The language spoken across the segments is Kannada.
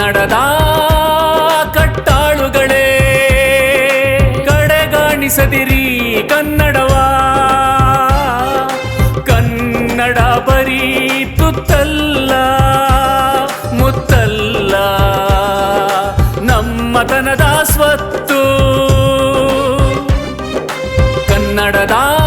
ಕನ್ನಡದ ಕಟ್ಟಾಳುಗಳೇ ಕಡೆಗಾಣಿಸದಿರಿ ಕನ್ನಡವಾ. ಕನ್ನಡ ಬರೀ ತುತ್ತಲ್ಲ ಮುತ್ತಲ್ಲ. ನಮ್ಮತನದ ಸ್ವತ್ತು. ಕನ್ನಡದ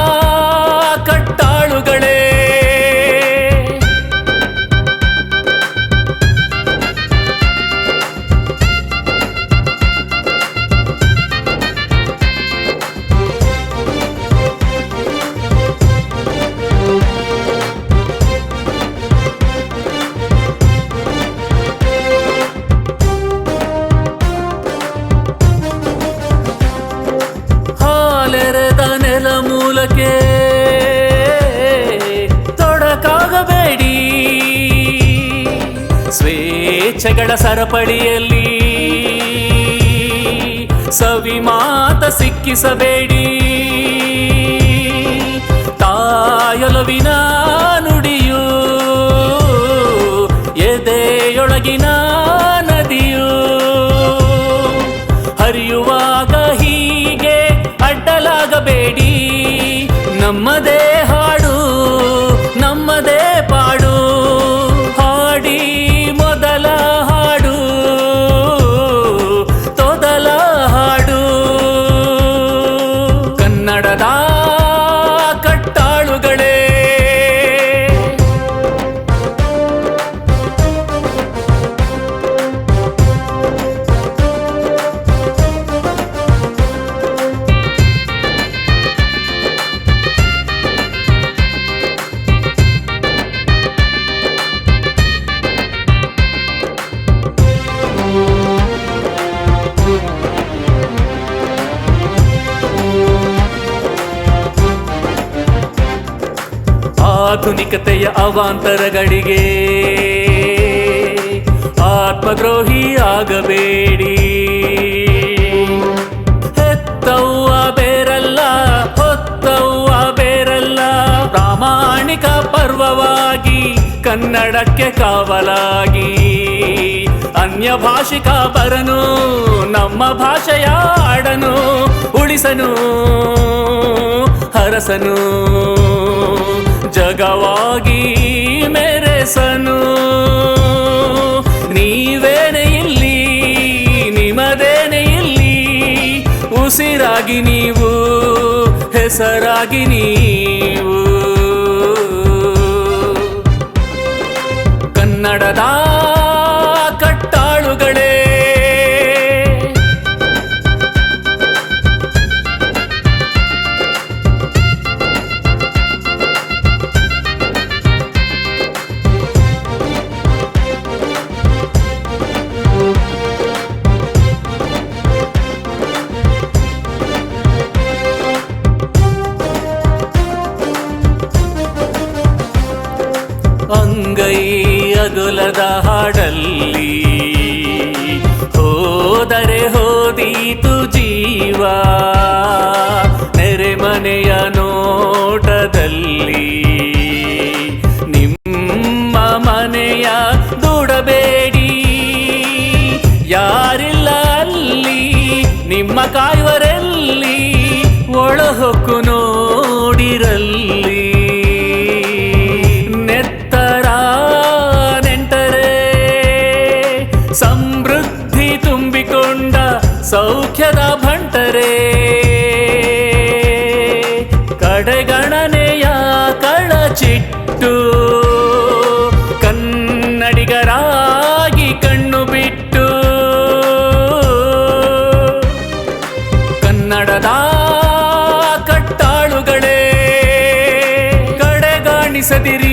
ಹಾಲೆರೆದ ನೆಲ ಮೂಲಕ್ಕೆ ತೊಡಕಾಗಬೇಡಿ. ಸ್ವೇಚ್ಛೆಗಳ ಸರಪಳಿಯಲ್ಲಿ ಸವಿ ಮಾತ ಸಿಕ್ಕಿಸಬೇಡಿ. ತಾಯೊಲವಿನ ಅಡ್ಡಲಾಗಬೇಡಿ ನಮ್ಮದೇ ಆಧುನಿಕತೆಯ ಅವಾಂತರಗಳಿಗೆ. ಆತ್ಮದ್ರೋಹಿ ಆಗಬೇಡಿ. ಹೆತ್ತವ್ವ ಬೇರಲ್ಲ, ಹೊತ್ತವ್ವ ಬೇರಲ್ಲ. ಪ್ರಾಮಾಣಿಕ ಪರ್ವವಾಗಿ, ಕನ್ನಡಕ್ಕೆ ಕಾವಲಾಗಿ. ಅನ್ಯ ಭಾಷಿಕ ಬರನು, ನಮ್ಮ ಭಾಷೆಯ ಆಡನು, ಉಳಿಸನು, ಹರಸನು. ಜಗವಾಗಿ ಮೆರೆಸನು. ನೀವೇನೆ ಇಲ್ಲಿ ನಿಮದೇನೆ ಇಲ್ಲಿ. ಉಸಿರಾಗಿ ನೀವು ಹೆಸರಾಗಿ ನೀವು. ಕನ್ನಡದ ಅಗುಲದ ಹಾಡಲ್ಲಿ ಹೋದರೆ ಹೋದೀತು ಜೀವ. ನೆರೆಮನೆಯ ನೋಟದಲ್ಲಿ ನಿಮ್ಮ ಮನೆಯ ದೂಡಬೇಡಿ. ಯಾರಿಲ್ಲ ಅಲ್ಲಿ, ನಿಮ್ಮ ಕಾಯುವರೆಲ್ಲಿ ಒಳಹೊಕ್ಕು ನೋಡಿರಲ್ಲಿ. ಸೌಖ್ಯದ ಭಂಟರೆ. ಕಡೆಗಣನೆಯ ಕಳಚಿಟ್ಟು ಕನ್ನಡಿಗರಾಗಿ ಕಣ್ಣು ಬಿಟ್ಟು. ಕನ್ನಡದ ಕಟ್ಟಾಳುಗಳೇ ಕಡೆಗಾಣಿಸದಿರಿ.